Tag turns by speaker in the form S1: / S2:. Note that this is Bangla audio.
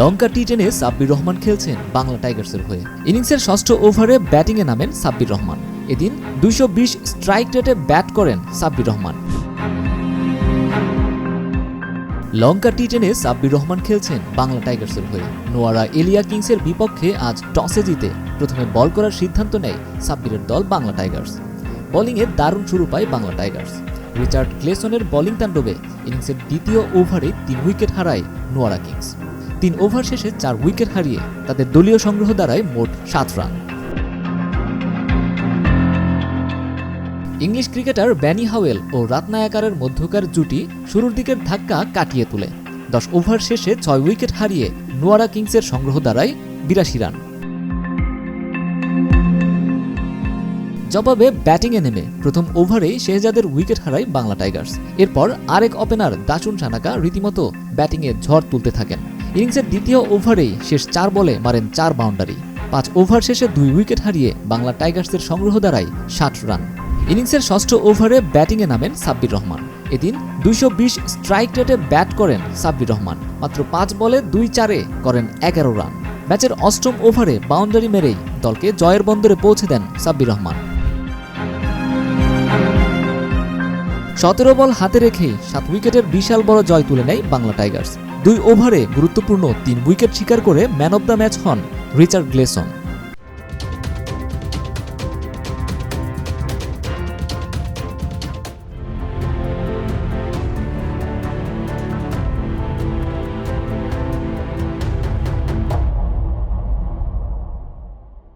S1: লঙ্কা টি টেনে সাব্বির রহমান খেলছেন বাংলা টাইগার্সের হয়ে। ইনিংসের ষষ্ঠ ওভারে ব্যাটিংয়ে নামেন সাব্বির রহমান। এদিন দুইশো বিশ স্ট্রাইক রেটে ব্যাট করেন সাব্বির রহমান। লঙ্কা টি টেনে সাব্বির রহমান খেলছেন বাংলা টাইগার্সের হয়ে। নোয়ারা এলিয়া কিংসের বিপক্ষে আজ টসে জিতে প্রথমে বল করার সিদ্ধান্ত নেয় সাব্বিরের দল বাংলা টাইগার্স। বোলিংয়ে দারুণ শুরু পায় বাংলা টাইগার্স। রিচার্ড ক্লেসনের বোলিং তাণ্ডবে ইনিংসের দ্বিতীয় ওভারে তিন উইকেট হারায় নোয়ারা কিংস। তিন ওভার শেষে চার উইকেট হারিয়ে তাদের দলীয় সংগ্রহ দাঁড়ায় মোট সাত run. English cricketer Benny Howell ও রাতনায়াকারের মধ্যকার জুটি শুরুর দিকের ধাক্কা কাটিয়ে তোলে। দশ ওভার শেষে ছয় উইকেট হারিয়ে নোয়ারা কিংসের সংগ্রহ দাঁড়ায় বিরাশি রান। জবাবে ব্যাটিংয়ে নেমে প্রথম ওভারেই শেহজাদের উইকেট হারায় বাংলা টাইগার্স। এরপর আরেক ওপেনার দাচুন সানাকা রীতিমতো ব্যাটিংয়ে ঝড় তুলতে থাকেন। ইনিংসের দ্বিতীয় ওভারেই শেষ চার বলে মারেন চার বাউন্ডারি। পাঁচ ওভার শেষে দুই উইকেট হারিয়ে বাংলা টাইগার্সের সংগ্রহ দাঁড়ায় ষাট রান। ইনিংসের ষষ্ঠ ওভারে ব্যাটিংয়ে নামেন সাব্বির রহমান। এদিন দুইশো বিশ স্ট্রাইক রেটে ব্যাট করেন সাব্বির রহমান। মাত্র পাঁচ বলে দুই চারে করেন এগারো রান। ম্যাচের অষ্টম ওভারে বাউন্ডারি মেরেই দলকে জয়ের বন্দরে পৌঁছে দেন সাব্বির রহমান। সতেরো বল হাতে রেখে সাত উইকেটের বিশাল বড় জয় তুলে নেয় বাংলা টাইগার্স। দুই ওভারে গুরুত্বপূর্ণ তিন উইকেট শিকার করে ম্যান অব দ্য ম্যাচ হন রিচার্ড গ্লেসন।